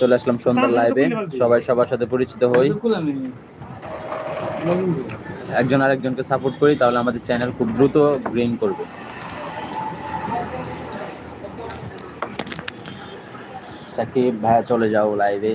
চলে আসলাম সন্ধ্যার লাইভে সবাই সবার সাথে পরিচিত হই। একজন আরেকজনকে সাপোর্ট করি তাহলে আমাদের চ্যানেল খুব দ্রুত গ্রেইন করবে। সাকিব ভাইয়া চলে যাও লাইভে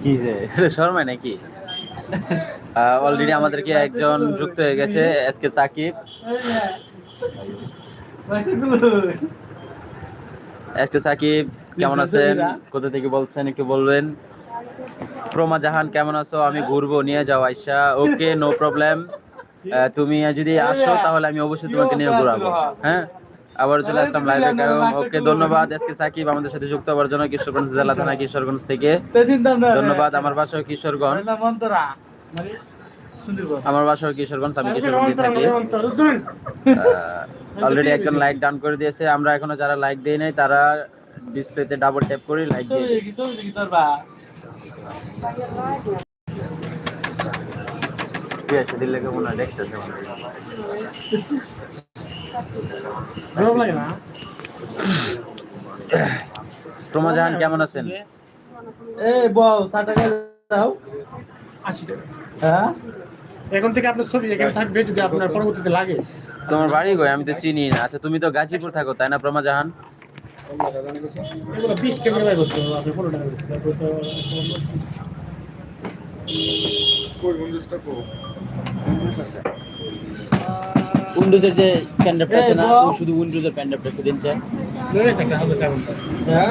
কি? যে? শর্মা নাকি? অলরেডি আমাদেরকে একজন যুক্ত হয়ে গেছে এসকে সাকিব। এসকে সাকিব কেমন আছেন? কোথা থেকে বলছেন একটু বলবেন। প্রমা জাহান কেমন আছো? আমি ঘুরবো নিয়ে যাও আইসা। ওকে নো প্রবলেম তুমি যদি আসো তাহলে আমি অবশ্যই তোমাকে নিয়ে ঘুরাবো। হ্যাঁ? আবার চলে আসলাম লাইভে ওকে ধন্যবাদ এসকে সাকিব আমাদের সাথে যুক্ত হওয়ার জন্য কিশোরগঞ্জ জেলা থানা কিশোরগঞ্জ থেকে। ধন্যবাদ আমার বাসাও কিশোরগঞ্জ। আমার বাসাও কিশোরগঞ্জ আমি কিশোরগঞ্জে থাকি। অলরেডি একজন লাইক ডাউন করে দিয়েছে। আমরা এখনও যারা লাইক দেই নাই তারা ডিসপ্লেতে ডাবল ট্যাপ করে লাইক দিয়ে আছে দিলে কেমন হয় দেখতেছে মনে প্রমা জাহান কেমন আছেন? হ্যাঁ? এখন থেকে আপনার ছবি এখানে থাকবে যদি আপনার পরবর্তীতে লাগে। তোমার বাড়ি কই? আমি তো চিনি না। আচ্ছা তুমি তো গাজীপুর থাকো তাই না প্রমা জাহান? এগুলো বিশ টাকা করে করতে হবে আপনি পনেরো টাকা দিচ্ছি তারপরে তো উইন্ডোজের যে প্যান্ডাপটা আছে না ও শুধু উইন্ডোজের প্যান্ডাপটা একটু দিন চাই। লয়ে গেছে একটা হাজার টাকা মতো।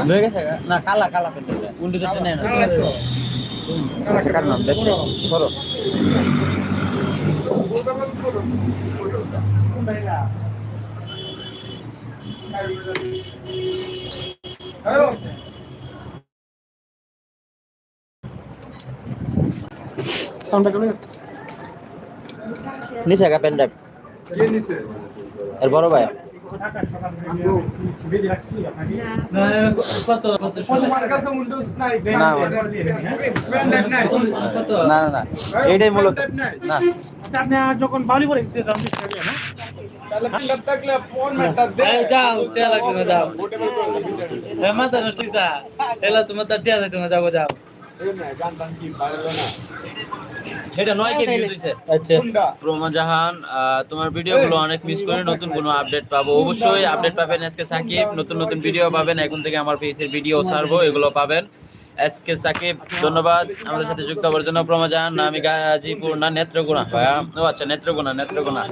লয়ে গেছে? না কালা কালা প্যান্ডাপটা। উইন্ডোজেরটা নেই না। আচ্ছা কার নাম? দেখো সরো। নিচে একা প্যান্ডাপ এর বড় ভাই। না না না এইটাই মূলত না আচ্ছা, যখন বাউলি করে দিতে দিয়ে, যাও যাও এটা নয় কে ভিউজ হইছে? আচ্ছা। প্রমা জাহান আহ, তোমার ভিডিওগুলো অনেক মিস করে নতুন কোনো আপডেট পাবো। অবশ্যই আপডেট পাবেন আজকে সাকিব। নতুন নতুন ভিডিও পাবেন। এখন থেকে আমার ফেসের ভিডিও সারবো এগুলো পাবেন। এসকে সাকিব, ধন্যবাদ। আমাদের সাথে যুক্ত হওয়ার জন্য প্রমাজান, আমি গাজীপুর না নেত্রকোনা। ও আচ্ছা নেত্রকোনা নেত্রকোনা।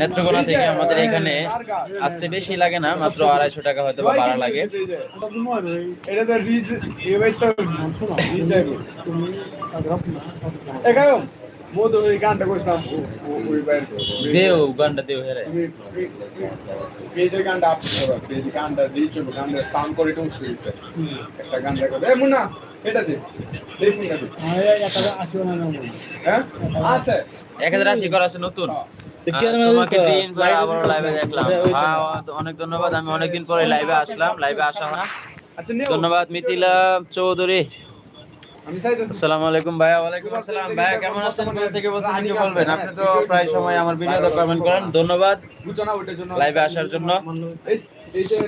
নেত্রকোনা থেকে আমাদের এখানে আসতে বেশি লাগে না, মাত্র আড়াইশো টাকা হয়তো বা ভাড়া লাগে। এটা তো রিচ এবার তো শোনো, রিচ আইবো তুমি আগ্রহ না, এ কায়ম মোদ ওই গানটা কইতাম ওই বাইর দেও গানটা দেও হেরে পেজের গানটা আপ করো পেজের গানটা রিচ গানটা সাউন্ড করে টোস দিছে একটা গান দেখো এ মুন্না এটা দে দেই ফোনটা দে হ্যাঁ, এই একটা না, না, না। হ্যাঁ? আছে। করা নতুন। কি তোমাকে আবার লাইভে দেখলাম। হ্যাঁ, অনেক ধন্যবাদ। আমি অনেকদিন পরে লাইভে আসলাম। লাইভে আসা না। আচ্ছা ধন্যবাদ মিথিলা চৌধুরী। আসসালামু আলাইকুম ভাইয়া ওয়ালাইকুম আসসালাম। ভাইয়া কেমন আছেন? কোথা থেকে বলছেন একটু বলবেন? আপনি তো প্রায় সময় আমার ভিডিওতে কমেন্ট করেন। ধন্যবাদ। লাইভে আসার জন্য। এই যে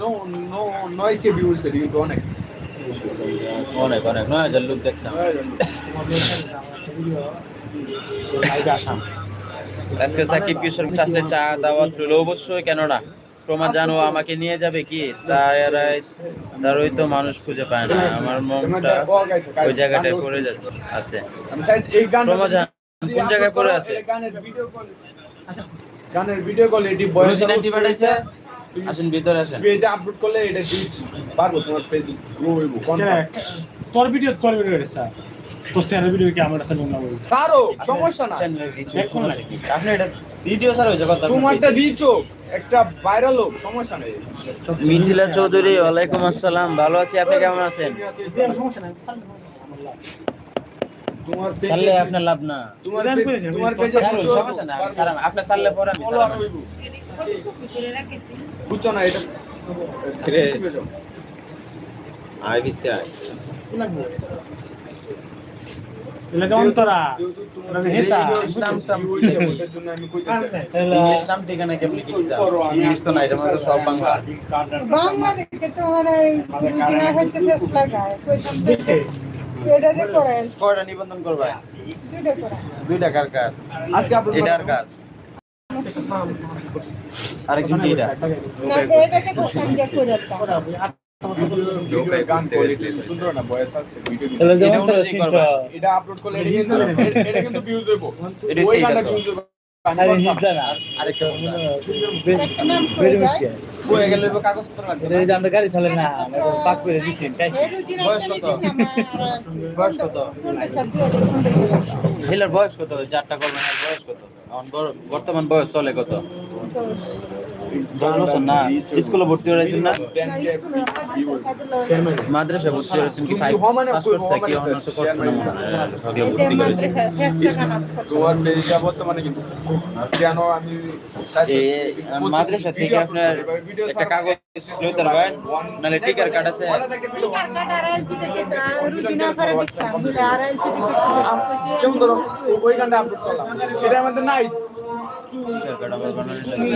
নো নো নয় কে কিন্তু অনেক। অনেক অনেক। নয় হাজার লোক। আজকে সাকিব কিশোর আসলে চা দাওয়াত রইল অবশ্যই কেন না প্রমা জানো আমাকে নিয়ে যাবে কি? তার তারই তো মানুষ খুঁজে পায় না। আমার মনটা ওই জায়গাটায় পড়ে যাচ্ছে আছে। আমি চাই এই গান প্রমা জান কোন জায়গায় পড়ে আছে? গানের ভিডিও কল গানের ভিডিও কল এটি বয়স পাঠাইছে? আসেন ভিতরে আসেন। পেজে আপলোড করলে এটা রিচ পারব তোমার পেজ গ্রো হইব? তোর ভিডিও তোর ভিডিও স্যার। তোর স্যারের ভিডিও কি আমার কাছে না বলি সারো সমস্যা না আপনি এটা ভিডিও ছাড়া হয়েছে কথা তোমারটা রিচ একটা ভাইরাল হোক সমস্যা নেই। মিথিলা চৌধুরী ওয়ালাইকুম আসসালাম ভালো আছি আপনি কেমন আছেন? সমস্যা নাই তোমার page- আপনার লাভ না। তোমার আমি page- তোমার করতে page এ ছাড়ুন, কিছু সমস্যা নাই, আমি আপনি ছাড়লে পরে আমি Follower ছাড়াম। হইবো। বুঝছ না এটা? রে। শিখে যাও। আয়। ভিত্তি আয়। এলাকা অন্তরা যেহেতু তোমার হেতা, ইংলিশ নাম টাম হইছে, ওটার জন্য আমি কইতেছি। ইংলিশ নাম ঠিকানা কেমনি কি ইংলিশ তো নাই, এটা সব বাংলা। বাংলাদেশে তো মানে রুজিনা হইতে ফেস লাগায় কইতাম দেখে এটাতে করেন কয়টা নিবন্ধন করবা? দুইটা করেন দুইটা কার কার? আজকে আপলোড এটা আর কার? আরেকজন এটা? না এটাতে কোশ্চেন করে দাও এটা আপলোড করলে এটা কিন্তু ভিউজ ওই গানটা ভিউজ গাড়ি চালে না। পাক করে বয়স কত? বয়স কত? হিলার বয়স কত? যারটা করবেন বয়স কত? বর্তমান বয়স চলে কত? দশ না স্কুলে ভর্তি হয়েছেন না? মাদ্রাসা ভর্তি হয়েছেন কি? ফাইভ পাস করছে কি? করছে, ভর্তি মাদ্রাসা বর্তমানে কিন্তু কেন আমি মাদ্রাসা থেকে আপনার একটা কাগজ লইতে পারবেন নাহলে টিকার কার্ড আছে। টিকার কাটা দিতে করে দিতাম আর দিতে আপলোড করলাম। এটা আমাদের নাই। তুমি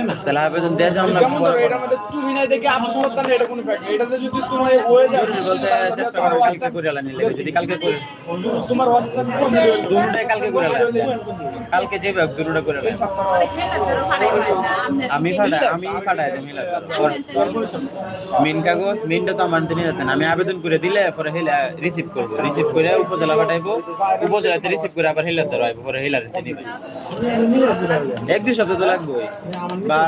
না তাহলে আবেদন দেওয়া যাবে না যেমন ধরো এটা আমাদের তুমি নাই দেখে আপলোড করতাম না, এটা কোনো ফ্যাক্ট এটাতে যদি তোমার হয়ে যায় বলতে চেষ্টা করো কালকে করে আলা নিলে যদি কালকে করে। তোমার ওয়াস্তান দুটোটাই কালকে করে আলা কালকে যাবে দুটোটা করে আলা আমি ফাটা আমি ফাটাই দেব মিলা মেন কাগজ মেনটা তো আমার নিয়ে যেতেন আমি আবেদন করে দিলে পরে হেলা রিসিভ করব। রিসিভ করে উপজেলা পাঠাইবো। উপজেলাতে রিসিভ করে আবার হেলার ধরা হইব পরে হেলার নিবে এক দুই সপ্তাহ তো লাগবে বা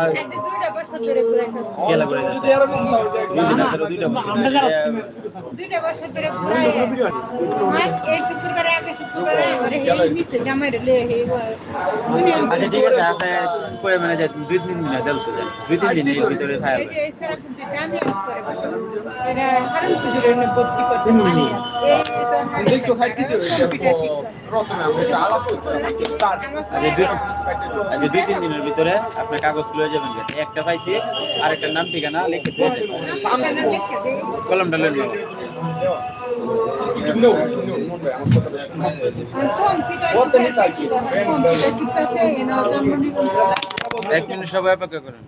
গেলা করে দুইটা বছর ধরে। এই শুক্রবারে আগে শুক্রবারে আচ্ছা ঠিক আছে আপনি মানে দুই তিন দিন দেলছে দুই তিন দিনের ভিতরে এই দেখছ খাইতে দুই তিন দিনের ভিতরে আপনি কাগজ লয়ে যাবেন? একটা পাইছি আরেকটার নাম ঠিকানা লিখে। কলমটা একটু একটু সবাই অপেক্ষা করেন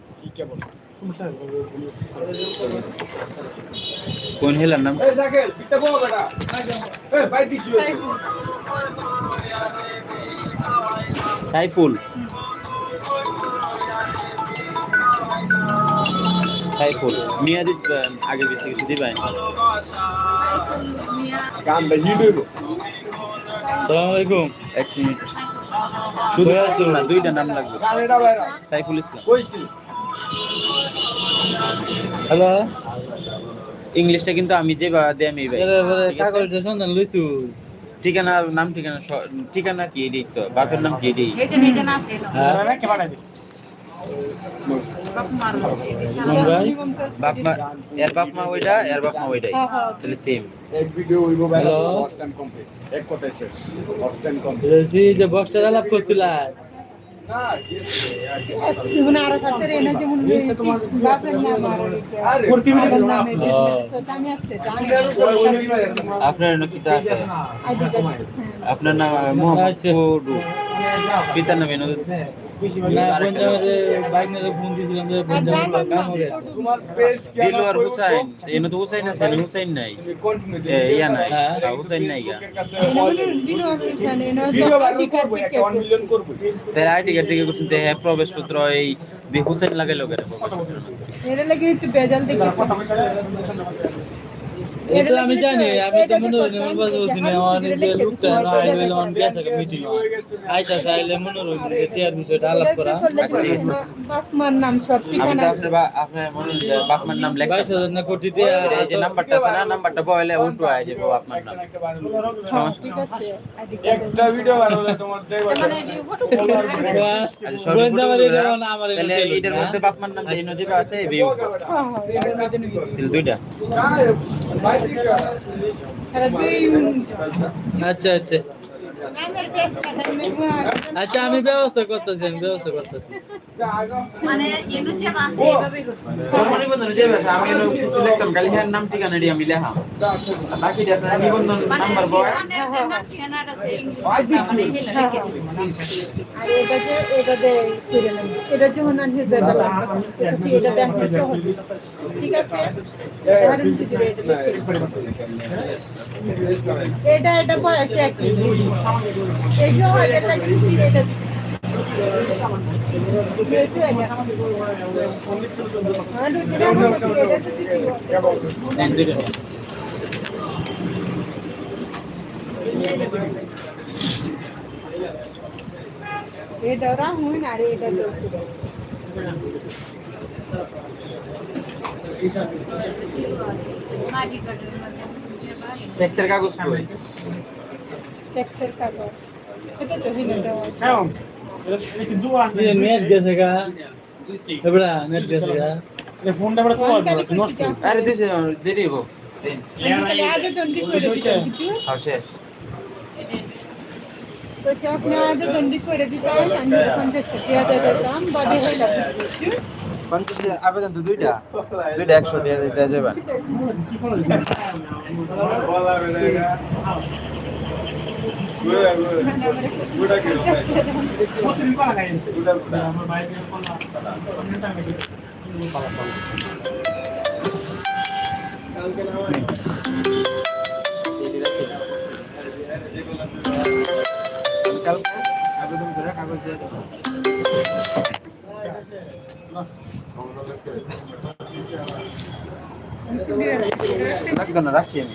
কোন হেলার নাম? এই জাকেল পিটা বো বেটা। এই ভাই দিছো সাইফুল। সাইফুল মিয়া দি আগে বেশি কিছু দিবেন হইবো। আসসালামু আলাইকুম। এক মিনিট। শুধু না দুইটা নাম লাগবে। সাইফুল ইসলাম। কইছি। হ্যালো? ইংলিশটা কিন্তু আমি যে বা দিয়ে আমি কাগজটা সন্ধান লইছু। ঠিকানা নাম ঠিকানা ঠিকানা কি তো বাপের নাম কি এডি হ্যাঁ? এর বাপ মা ওইটা এর বাপ মা ওইটাই। হ্যাঁ, হ্যাঁ। তাহলে সেম এক ভিডিও হইবো টাইম কমপ্লিট এক কথায় শেষ। ফার্স্ট টাইম কমপ্লিট যে বক্সটা আলাপ করছিলা বাপের নাম আপনার আছে? আপনার নাম মোহাম্মদ। আচ্ছা। পিতার নাম দিলওয়ার হুসাইন। এনো তো হুসাইন আছে হুসাইন নাই। ইয়া নাই। হ্যাঁ। হ্যাঁ, হুসাইন নাই গা। ভিডিও অফিসানে এনে ভিডিও তো বাইরে আইডি কার্ড করব দিকে একটা 1 মিলিয়ন করব। তাই আইটি কার্ড থেকে করছেন হ্যাঁ প্রবেশপত্র এই দি হুসাইন লাগাইলো কেন এর লাগি বেজাল দেখে। এটা আমি জানি আমি তো আমার বাস বলছি না আমার যে লোকটা না আই অন গেছে মিটিং আইতা চাইলে বিষয়টা আলাপ করা। বাসমার নাম সব ঠিকানা তো আপনার বা- আপনার যে বাপমার নাম লেখা বাইশ হাজার না কোটি টিয়া এই যে নাম্বারটা আছে না নাম্বারটা বলে উল্টো আয় যে বাপমার নাম। হ্যাঁ, আছে। একটা ভিডিও বানালে তোমার দেখবা সর্বপ্রথম গোয়েন্দা বাড়ি এটা আমার তাহলে এটার মধ্যে বাপমার নাম যে এনো আছে ভিউ। হ্যাঁ হ্যাঁ দুইটা। সারা দুই মিনিট। আচ্ছা আমি ব্যবস্থা করতেছি আমি ব্যবস্থা করতেছি। মানে হ্যাঁ ঠিক আছে? ভিতরে এটা লিখে। এটা এটা বয়স একই। এই যে হয় এটা লাগে ফিরে এটা এটা এটা ট্যাক্সের কাগজ এটা হ্যাঁ, আবেদন তো দুইটা। দুইটা একশো দিয়ে দিতে যাবেন আবেদন করে কাগজ দিয়ে দেবো লাগবে না রাখছি আমি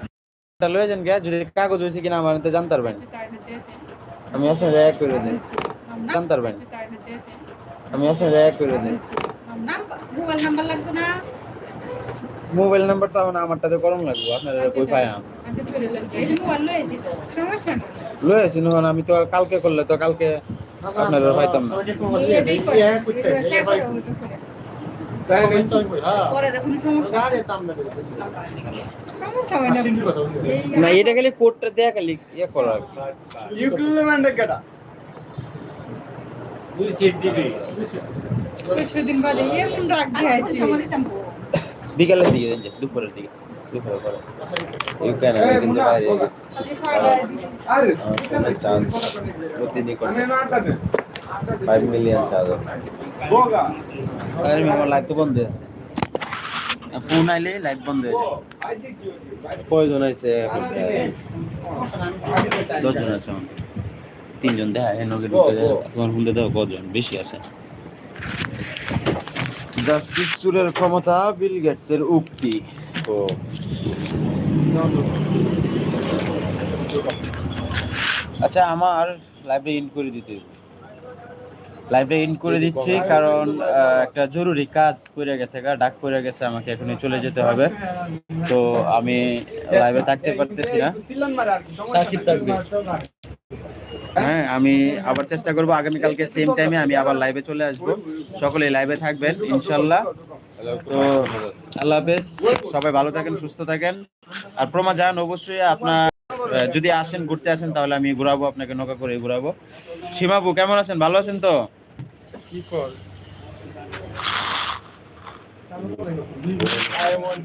তা লয়ে যান গে যদি কাগজ হইছে কিনা আমার তো জানতে পারবেন আমি আপনার এক করে দিই জানতে পারবেন আমি আপনার এক করে দিই মোবাইল নাম্বার লাগতো না মোবাইল নাম্বারটা আমার আমারটাতে করম লাগবো আপনারা কই পাই আম এই যে মোবাইল লয়েছি তো সমস্যা না লয়ে আছি নহন আমি তো কালকে করলে তো কালকে আপনারা পাইতাম না এটাই করে এটা করে ওটা করে তাই নেই পরে দেখুন সমস্যা সমস্যা হয় না। না এটা খালি কোডটা দেয়া খালি ইয়ে করা কিছুদিন বাদে দিয়েছি সময় বিকালের দিকে দুপুরের দিকে দুপুরের পরে। ইউ ক্যান আমি কিন্তু বাইরে গেছি। চান্স ফাইভ মিলিয়ন চার্জ আছে। আরে আমার লাইট তো বন্ধ আছে। ফোন আইলে লাইট বন্ধ হয়ে যায়। কয়জন আছে দশজন আছে তিনজন দেখা হয় নগে ঢুকে যায় তোমার হুন্ডে দেওয়া কজন? বেশি আছে। জাস্টিস চুরের ক্ষমতা বিল গেটসের উক্তি। ও। আচ্ছা আমার লাইভে ইন করে দিতে লাইভে ইন করে দিচ্ছি কারণ একটা জরুরি কাজ পড়ে গেছে গা ডাক পড়ে গেছে আমাকে এখনই চলে যেতে হবে। তো আমি লাইভে থাকতে পারতেছি না। হ্যাঁ আমি আবার চেষ্টা করব আগামীকালকে সেম টাইমে আমি আবার লাইভে চলে আসব। সকলে লাইভে থাকবেন ইনশাল্লাহ তো আল্লাহ হাফেজ সবাই ভালো থাকেন সুস্থ থাকেন। আর প্রমা যান অবশ্যই আপনার যদি আসেন ঘুরতে আসেন তাহলে আমি ঘুরাবো আপনাকে নৌকা করে ঘুরাবো। সীমাবু কেমন আছেন? ভালো আছেন তো? আই ওয়ান্ট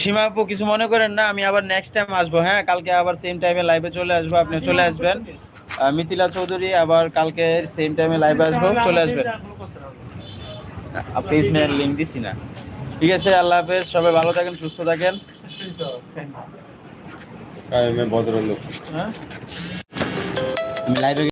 সীমা আপু কিছু মনে করেন না? আমি আবার নেক্সট টাইম আসব হ্যাঁ? কালকে আবার সেম টাইমে লাইভে চলে আসব আপনি চলে আসবেন। মিথিলা চৌধুরী আবার কালকে সেম টাইমে লাইভে আসব চলে আসবেন। আপনি ইসমের লিঙ্ক দিছি না। ঠিক আছে আল্লাহ হাফেজ সবাই ভালো থাকেন সুস্থ থাকেন। ভদ্রলোক। আমি লাইভে